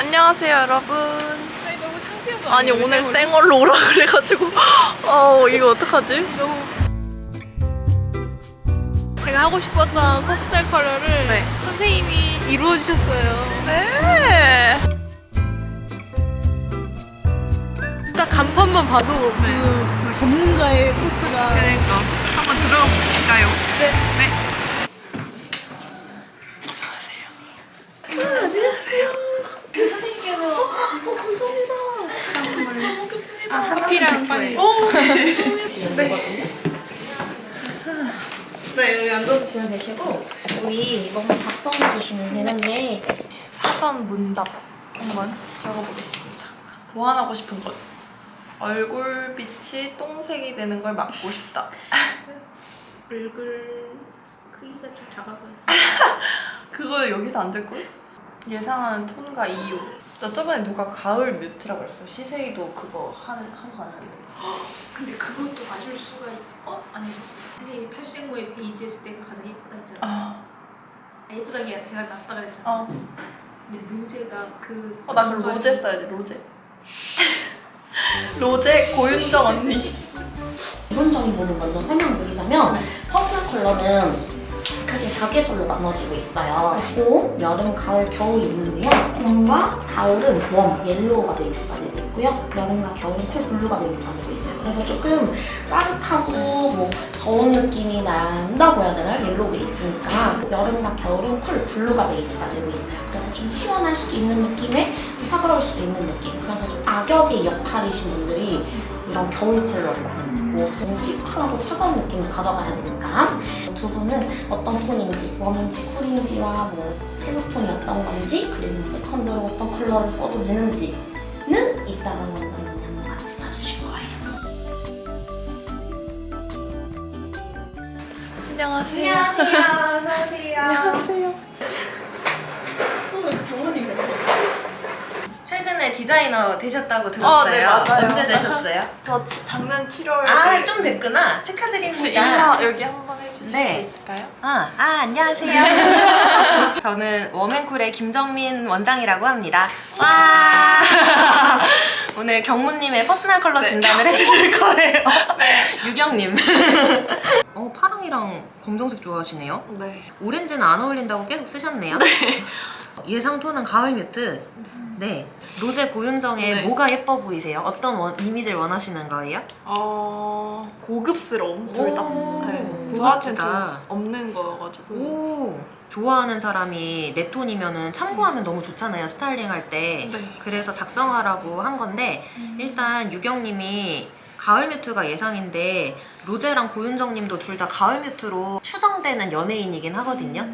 안녕하세요 여러분. 아니 너무 창피한 거 아니? 오늘 생얼로? 오라 그래가지고 어 이거 어떡하지? 너무 제가 하고 싶었던 퍼스널 컬러를 네. 선생님이 이루어 주셨어요. 네. 딱 간판만 봐도 지금 전문가의 포스가 그러니까 한번 들어가 볼까요? 네. 네. 그 어, 감사합니다. 아, 커피랑 빵. 네, 여기 앉아주시면 되시고 여기 이거만 작성해 주시면 되는데 사전 문답 한번 적어보겠습니다. 뭐 하고 싶은 것? 얼굴빛이 똥색이 되는 걸 막고 싶다. 얼굴 크기가 좀 작아 보여서. 그거 여기서 안 될걸? 예상하는 톤과 이유. 나 저번에 누가 가을 뮤트라고 그랬어. 시세이도 그거 한, 한거 아는데. 근데 그것도 맞을 수가 있... 어? 아니 선생님이 탈색모에 베이지 했을 때가 가장 예쁘다 했잖아. 아, 아, 게 아니라 제가 낫다 그랬잖아. 어. 근데 로제가 그 어, 나 그럼 로제 써야지, 로제. 로제 고윤정 언니. 기본적인 부분 먼저 설명드리자면 퍼스널 컬러는 크게 4계절로 나눠지고 있어요. 봄, 여름, 가을, 겨울이 있는데요. 봄과 가을은 웜, 옐로우가 베이스가 되고 있고요. 여름과 겨울은 쿨 블루가 베이스가 되고 있어요. 그래서 조금 따뜻하고 뭐 더운 느낌이 난다고 해야 되나요? 옐로우 베이스니까 여름과 겨울은 쿨 블루가 베이스가 되고 있어요. 그래서 좀 시원할 수도 있는 느낌에 차가울 수도 있는 느낌. 그래서 좀 악역의 역할이신 분들이 이런 겨울 컬러를 많이 입고 좀 시크하고 차가운 느낌을 가져가야 되니까 두 분은 어떤 톤인지 웜인지 쿨인지와 뭐 색소톤이 어떤 건지 그리고 세컨드로 어떤 컬러를 써도 되는지는 이따가 원장님이 한번 같이 봐주실 거예요. 안녕하세요. 어서오세요. 안녕하세요. 최근에 디자이너 되셨다고 들었어요. 네, 맞아요. 언제 되셨어요? 저 치- 작년 7월. 아, 좀 됐구나. 축하드립니다. 인사 여기 한번 네. 수 있을까요? 아, 아 안녕하세요. 저는 워맨쿨의 김정민 원장이라고 합니다. 와. 오늘 경무님의 퍼스널 컬러 네. 진단을 해드릴 거예요. 유경님. 어 파랑이랑 검정색 좋아하시네요. 네. 오렌지는 안 어울린다고 계속 쓰셨네요. 예상 톤은 가을 뮤트. 네. 로제 고윤정의 네. 뭐가 예뻐 보이세요? 어떤 원- 이미지를 원하시는 거예요? 어 고급스러움 둘 다. 오, 네. 저한테는 좀 고급지다. 없는 거여가지고. 오 좋아하는 사람이 내 톤이면은 참고하면 너무 좋잖아요 스타일링 할 때 네. 그래서 작성하라고 한 건데 일단 유경님이 가을 뮤트가 예상인데 로제랑 고윤정님도 둘 다 가을 뮤트로 추정되는 연예인이긴 하거든요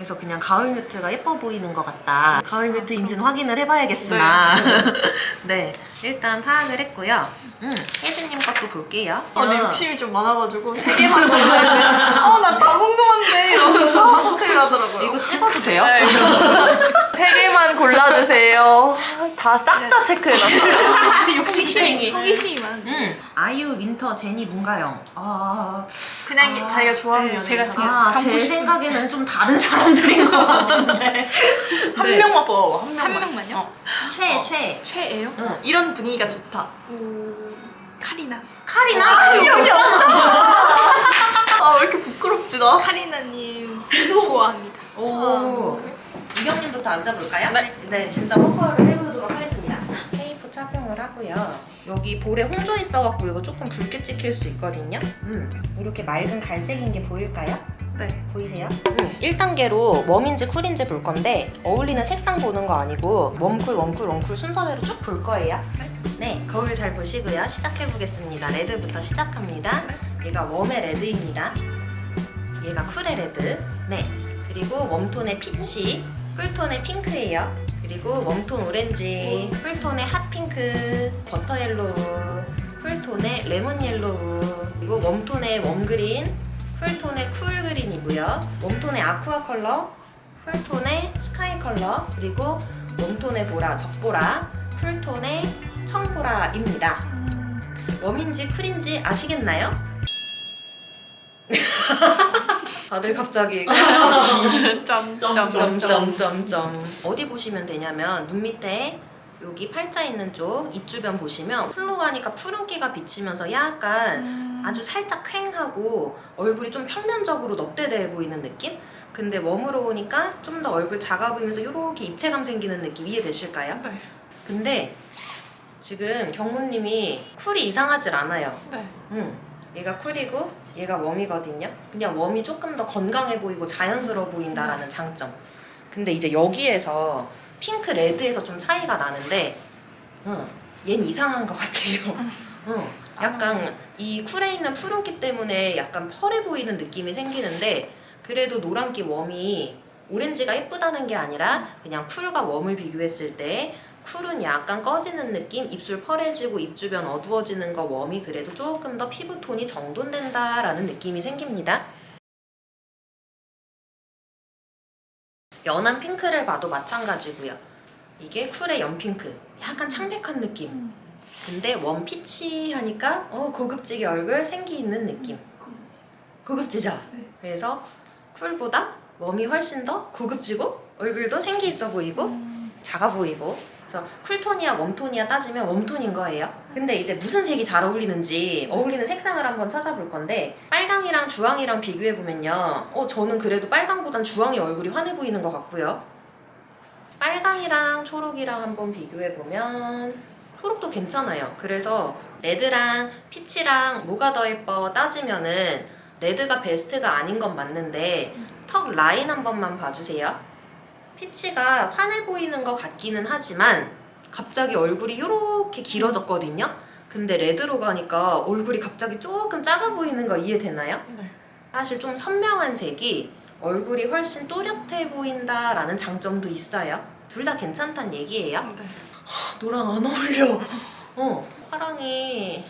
그래서 그냥 가을 뮤트가 예뻐 보이는 것 같다. 가을 뮤트인지는 확인을 해봐야겠으나. 네. 일단 파악을 했고요. 음, 혜진님 것도 볼게요. 아, 근데 욕심이 좀 많아가지고 세 개만 골라야 어나 다 궁금한데. 이러면서 선택을 하더라고요. 이거 찍어도 돼요? 네, 이거 세 개만 골라주세요. 다 싹 다 체크해놨어요. 욕심쟁이 호기심이 많은. 음, 아이유, 윈터, 제니, 문가영. 아, 그냥 아, 자기가 좋아하는 네, 연예인. 제가 한 지금 아, 제 싶은- 생각에는 좀 다른 사람들인 것 같은데. 네. 명만 뽑아봐. 한 명만. 한 명만요? 어. 최, 최. 최애요? 응. 이런 분위기가 좋다. 카리나. 카리나? 아, 여기 여기 없잖아. 아 왜 이렇게 부끄럽지 나? 카리나님 좋아합니다. 오. 유경님부터 앉아볼까요? 네. 네, 진짜 퍼커를 해보도록 하겠습니다. 테이프 착용을 하고요. 여기 볼에 홍조 있어갖고 이거 조금 붉게 찍힐 수 있거든요. 음, 이렇게 맑은 갈색인 게 보일까요? 네. 보이세요? 1단계로 웜인지 쿨인지 볼 건데 어울리는 색상 보는 거 아니고 웜쿨 웜쿨 웜쿨 순서대로 쭉 볼 거예요. 네, 거울 잘 보시고요. 시작해 보겠습니다. 레드부터 시작합니다. 얘가 웜의 레드입니다. 얘가 쿨의 레드. 네. 그리고 웜톤의 피치, 쿨톤의 핑크예요. 그리고 웜톤 오렌지, 쿨톤의 핫핑크, 버터 옐로우, 쿨톤의 레몬 옐로우, 그리고 웜톤의 웜그린, 쿨톤의 쿨그린이고요. 웜톤의 아쿠아 컬러, 쿨톤의 스카이 컬러, 그리고 웜톤의 보라, 적보라, 쿨톤의 청보라입니다. 웜인지 쿨인지 아시겠나요? 다들 갑자기 점점점점. 점점점점 어디 보시면 되냐면 눈 밑에 여기 팔자 있는 쪽 입 주변 보시면 풀로 가니까 푸른기가 비치면서 약간 아주 살짝 퀭하고 얼굴이 좀 평면적으로 넙대대해 보이는 느낌? 근데 웜으로 오니까 좀 더 얼굴 작아 보이면서 이렇게 입체감 생기는 느낌 이해되실까요? 네. 근데 지금 경무님이 쿨이 이상하질 않아요. 네. 응. 얘가 쿨이고 얘가 웜이거든요. 그냥 웜이 조금 더 건강해 보이고 자연스러워 보인다라는 장점. 근데 이제 여기에서 핑크 레드에서 좀 차이가 나는데, 응. 얜 이상한 것 같아요. 응. 약간 이 쿨에 있는 푸른기 때문에 약간 펄해 보이는 느낌이 생기는데 그래도 노란기 웜이 오렌지가 예쁘다는 게 아니라 그냥 쿨과 웜을 비교했을 때 쿨은 약간 꺼지는 느낌, 입술 펄해지고 입 주변 어두워지는 거 웜이 그래도 조금 더 피부톤이 정돈된다라는 느낌이 생깁니다. 연한 핑크를 봐도 마찬가지고요. 이게 쿨의 연핑크, 약간 창백한 느낌. 근데 원 피치 하니까 어 고급지게 얼굴 생기 있는 느낌. 고급지죠? 그래서 쿨보다 웜이 훨씬 더 고급지고 얼굴도 생기 있어 보이고 작아 보이고 그래서 쿨톤이야 웜톤이야 따지면 웜톤인 거예요. 근데 이제 무슨 색이 잘 어울리는지 어울리는 색상을 한번 찾아볼 건데 빨강이랑 주황이랑 비교해 보면요. 어 저는 그래도 빨강보단 주황이 얼굴이 환해 보이는 것 같고요. 빨강이랑 초록이랑 한번 비교해 보면 초록도 괜찮아요. 그래서 레드랑 피치랑 뭐가 더 예뻐 따지면은 레드가 베스트가 아닌 건 맞는데 턱 라인 한 번만 봐주세요. 피치가 환해 보이는 것 같기는 하지만 갑자기 얼굴이 이렇게 길어졌거든요. 근데 레드로 가니까 얼굴이 갑자기 조금 작아 보이는 거 이해되나요? 네. 사실 좀 선명한 색이 얼굴이 훨씬 또렷해 보인다라는 장점도 있어요. 둘 다 괜찮단 얘기예요. 네. 너랑 안 어울려. 어, 파랑이.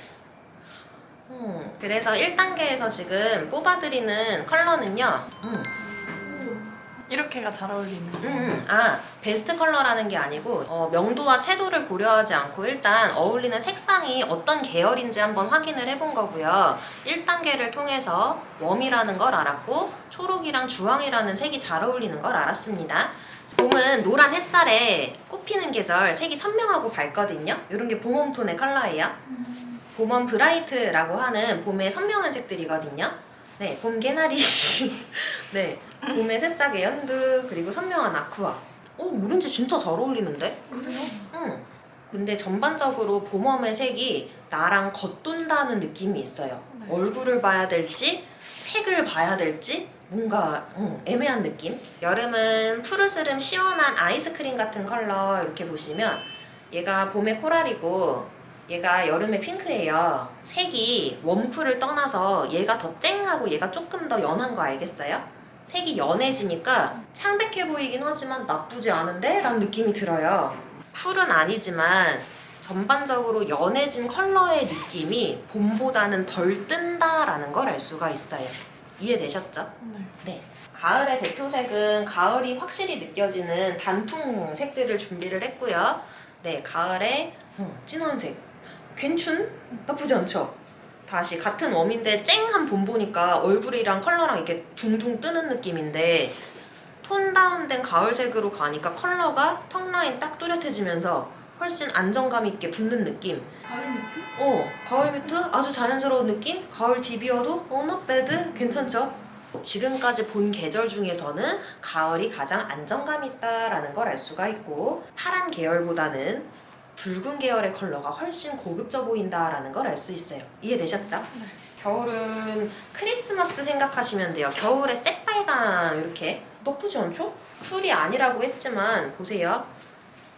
음, 그래서 1단계에서 지금 뽑아드리는 컬러는요. 음, 이렇게가 잘 어울리는. 음, 음. 아, 베스트 컬러라는 게 아니고 어, 명도와 채도를 고려하지 않고 일단 어울리는 색상이 어떤 계열인지 한번 확인을 해본 거고요. 1단계를 통해서 웜이라는 걸 알았고 초록이랑 주황이라는 색이 잘 어울리는 걸 알았습니다. 봄은 노란 햇살에 꽃피는 계절 색이 선명하고 밝거든요. 이런 게 봄웜톤의 컬러예요. 봄웜 브라이트라고 하는 봄의 선명한 색들이거든요. 네, 봄 개나리. 네, 봄의 새싹의 연두 그리고 선명한 아쿠아. 어, 오렌지 진짜 잘 어울리는데? 그래요? 응. 근데 전반적으로 봄웜의 색이 나랑 겉돈다는 느낌이 있어요. 네. 얼굴을 봐야 될지 색을 봐야 될지 뭔가 응, 애매한 느낌. 여름은 푸르스름 시원한 아이스크림 같은 컬러 이렇게 보시면 얘가 봄의 코랄이고 얘가 여름의 핑크예요. 색이 웜쿨을 떠나서 얘가 더 쨍하고 얘가 조금 더 연한 거 알겠어요? 색이 연해지니까 창백해 보이긴 하지만 나쁘지 않은데? 라는 느낌이 들어요. 쿨은 아니지만 전반적으로 연해진 컬러의 느낌이 봄보다는 덜 뜬다라는 걸 알 수가 있어요. 이해되셨죠? 네. 네. 가을의 대표색은 가을이 확실히 느껴지는 단풍 색들을 준비를 했고요. 네, 가을에 어, 진한 색. 괜춘? 나쁘지 않죠? 다시 같은 웜인데 쨍한 봄 보니까 얼굴이랑 컬러랑 이렇게 둥둥 뜨는 느낌인데 톤 다운된 가을색으로 가니까 컬러가 턱 라인 딱 또렷해지면서 훨씬 안정감 있게 붙는 느낌. 가을 미트? 어, 가을 뮤트 아주 자연스러운 느낌? 가을 디비어도 어, not bad? 괜찮죠? 지금까지 본 계절 중에서는 가을이 가장 안정감 있다라는 걸 알 수가 있고 파란 계열보다는 붉은 계열의 컬러가 훨씬 고급져 보인다라는 걸 알 수 있어요. 이해되셨죠? 네. 겨울은 크리스마스 생각하시면 돼요. 겨울에 새빨강 이렇게 나쁘지 않죠? 쿨이 아니라고 했지만 보세요.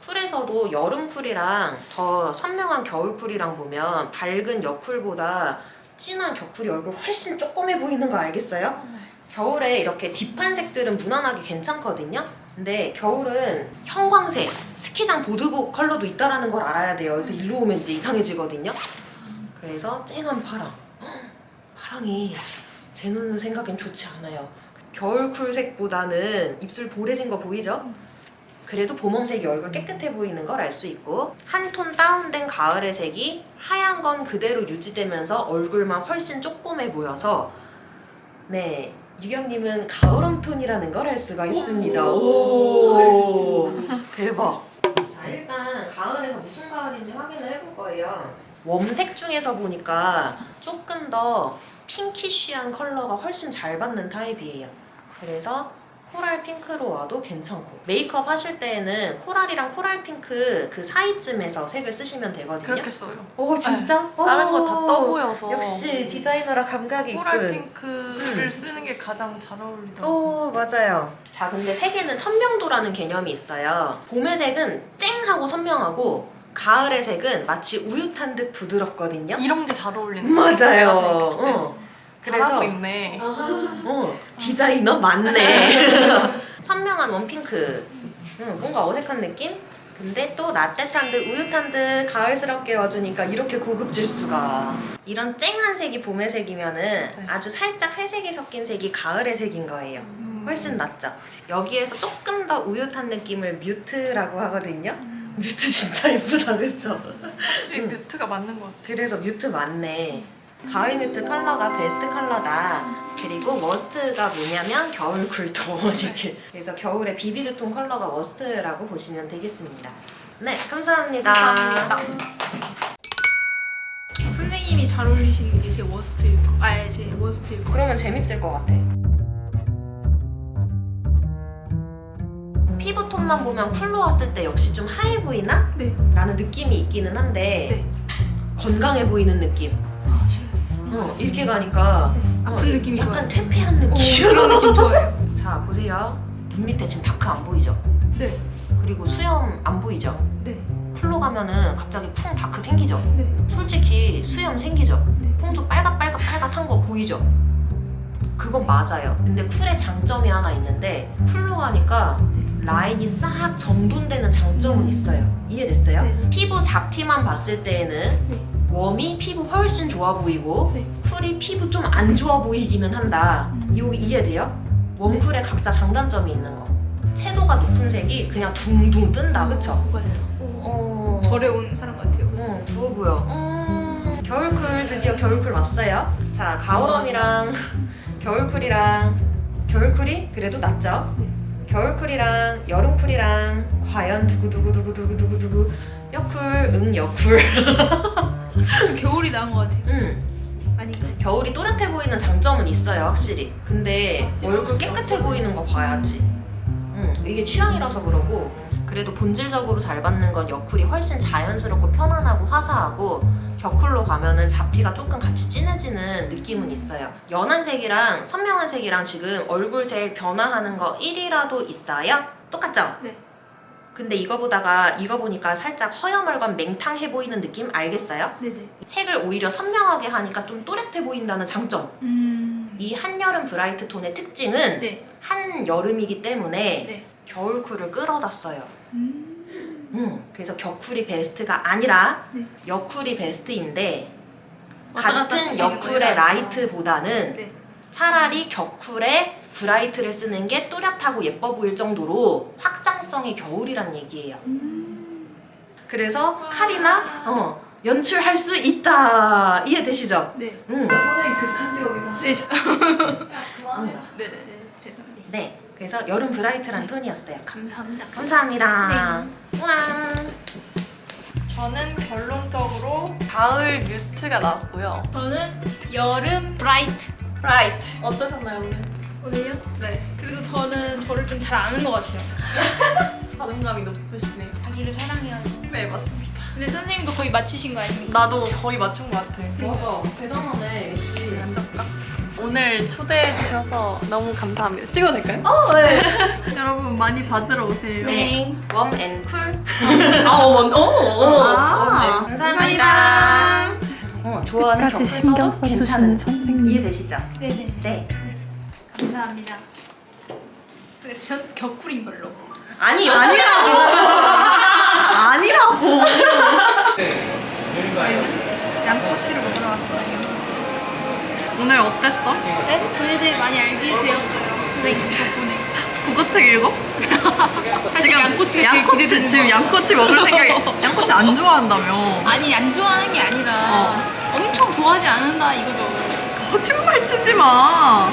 쿨에서도 여름 쿨이랑 더 선명한 겨울 쿨이랑 보면 밝은 여쿨보다 진한 겨쿨이 얼굴 훨씬 조그매 보이는 거 알겠어요? 네. 겨울에 이렇게 딥한 색들은 무난하게 괜찮거든요. 근데 겨울은 형광색, 스키장 보드복 컬러도 있다라는 걸 알아야 돼요. 그래서 일로 오면 이제 이상해지거든요. 그래서 쨍한 파랑. 헉, 파랑이 제 눈 생각엔 좋지 않아요. 겨울 쿨색보다는 입술 보래진 거 보이죠? 그래도 봄웜색이 얼굴 깨끗해 보이는 걸 알 수 있고 한 톤 다운된 가을의 색이 하얀 건 그대로 유지되면서 얼굴만 훨씬 조그매 보여서 네 유경님은 가을웜 톤이라는 걸 알 수가 있습니다. 오. 오, 대박. 자 일단 가을에서 무슨 가을인지 확인을 해볼 거예요. 웜색 중에서 보니까 조금 더 핑키쉬한 컬러가 훨씬 잘 받는 타입이에요. 그래서 코랄 핑크로 와도 괜찮고 메이크업 하실 때에는 코랄이랑 코랄 핑크 그 사이쯤에서 색을 쓰시면 되거든요. 그렇게 써요. 오 진짜? 다른 거다 오. 떠보여서 역시 디자이너라 감각이 코랄 있군. 핑크를 음. 쓰는 게 가장 잘 어울리더라고요. 오 맞아요. 자 근데 색에는 선명도라는 개념이 있어요. 봄의 색은 쨍하고 선명하고 가을의 색은 마치 우유 탄 듯 부드럽거든요. 이런 게 잘 어울리는. 제가 생각했을 때. 어. 잘하고 그래서 있네. 어, 디자이너 맞네. 선명한 원핑크. 응, 뭔가 어색한 느낌? 근데 또 라떼탄 듯 우유탄 듯 가을스럽게 와주니까 이렇게 고급질 수가. 이런 쨍한 색이 봄의 색이면은 아주 살짝 회색이 섞인 색이 가을의 색인 거예요. 음. 훨씬 낫죠. 여기에서 조금 더 우유탄 느낌을 뮤트라고 하거든요. 뮤트 진짜 예쁘다, 그쵸? 확실히 음. 뮤트가 맞는 것 같아. 그래서 뮤트 맞네. 가을 뮤트 컬러가 베스트 컬러다. 그리고 머스트가 뭐냐면 겨울 쿨톤 이렇게. 그래서 겨울에 비비드 톤 컬러가 머스트라고 보시면 되겠습니다. 네, 감사합니다. 선생님이 잘 어울리시는 게 제 워스트일 거. 아제 워스트일 거. 그러면 재밌을 것 같아. 피부 톤만 보면 쿨로 왔을 때 역시 좀 하얘 보이나? 네. 라는 느낌이 있기는 한데 네. 건강해 보이는 느낌. 어, 이렇게 가니까 아픈 어, 느낌이 약간 좋아요. 퇴폐한 어, 느낌. 그런 느낌 좋아요. 자 보세요. 눈 밑에 지금 다크 안 보이죠? 네. 그리고 수염 안 보이죠? 네. 쿨로 가면은 갑자기 쿵 다크 생기죠? 네. 솔직히 수염 생기죠? 네. 퐁좀 빨갛 빨갛 빨갛한 거 보이죠? 그건 맞아요. 근데 쿨의 장점이 하나 있는데 쿨로 가니까 라인이 싹 정돈되는 장점은 있어요. 이해됐어요? 네. 피부 잡티만 봤을 때에는 네. 웜이 피부 훨씬 좋아 보이고 네. 쿨이 피부 좀 안 좋아 보이기는 한다. 음. 이거 이해돼요? 웜쿨에 각자 장단점이 있는 거. 채도가 높은 색이 그냥 둥둥 뜬다, 그쵸? 맞아요. 어. 절에 온 사람 같아요. 어, 부어 보여. 음, 겨울쿨 드디어 겨울쿨 왔어요. 자, 가을웜이랑 겨울쿨이랑 겨울쿨이 그래도 낫죠? 겨울쿨이랑 여름쿨이랑 과연 두구두구두구두구두구두구 여쿨 응 여쿨 저 겨울이 나은 것 같아요. 음 아닌가? 겨울이 또렷해 보이는 장점은 있어요 확실히 근데 얼굴 깨끗해 보이는 거 봐야지 음 이게 취향이라서 그러고 그래도 본질적으로 잘 받는 건 여쿨이 훨씬 자연스럽고 편안하고 화사하고 격쿨로 가면은 잡티가 조금 같이 진해지는 느낌은 있어요 연한 색이랑 선명한 색이랑 지금 얼굴 색 변화하는 거 1이라도 있어요? 똑같죠? 네. 근데 이거 보다가 이거 보니까 살짝 허여멀건 맹탕해 보이는 느낌 알겠어요? 네네. 색을 오히려 선명하게 하니까 좀 또렷해 보인다는 장점. 음. 이 한여름 브라이트 톤의 특징은 네. 한여름이기 때문에 네. 겨울 쿨을 끌어다 써요. 음. 음, 그래서 격쿨이 베스트가 아니라 네. 여쿨이 베스트인데 왔다 갔다 같은 쓰시는 여쿨의 거예요? 라이트보다는 네. 차라리 격쿨에 브라이트를 쓰는 게 또렷하고 예뻐 보일 정도로 확 장성이 겨울이란 얘기예요. 음. 그래서 칼이나 어, 연출할 수 있다. 이해되시죠? 네. 음. 선생님 극찬 지역이다. 네. 저... 그만해라. 네네네. 죄송합니다. 네. 그래서 여름 브라이트란 톤이었어요. 감사합니다. 감사합니다. 우와. 저는 결론적으로 가을 뮤트가 나왔고요. 저는 여름 브라이트. 라이트. 어떠셨나요 오늘? 오늘요? 네. 그래도 저는 저를 좀 잘 아는 것 같아요. 자존감이 높으시네요. 자기를 사랑해야지. 네 맞습니다. 근데 선생님도 거의 맞히신 거 아닙니까? 나도 거의 맞춘 것 같아. 맞아. 대단하네. 역시. 만족감. 오늘 초대해 주셔서 너무 감사합니다. 찍어도 될까요? 어, 네. 여러분 많이 받으러 오세요. 네. 웜앤 쿨. 아, 어머, 어, 어. 아, 감사합니다. 어, 좋아하는 격을 써도 괜찮은 선생님. 이해되시죠? 네네. 네. 감사합니다. 그래서 전 격쿨인 걸로. 아니 아니라고. 아니라고. 양꼬치를 먹으러 왔어요. 오늘 어땠어? 네? 저에 대해 많이 알게 되었어요. 선생님 덕분에. 국어책 읽어? 사실 양꼬치가 제일 양꼬치 기대되는 지금 거. 양꼬치 먹을 생각에 양꼬치 안 좋아한다며. 아니 안 좋아하는 게 아니라 어. 엄청 좋아하지 않는다 이거죠. 거짓말 치지 마.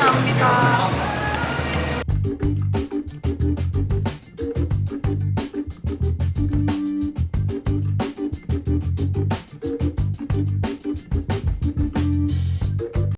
감사합니다.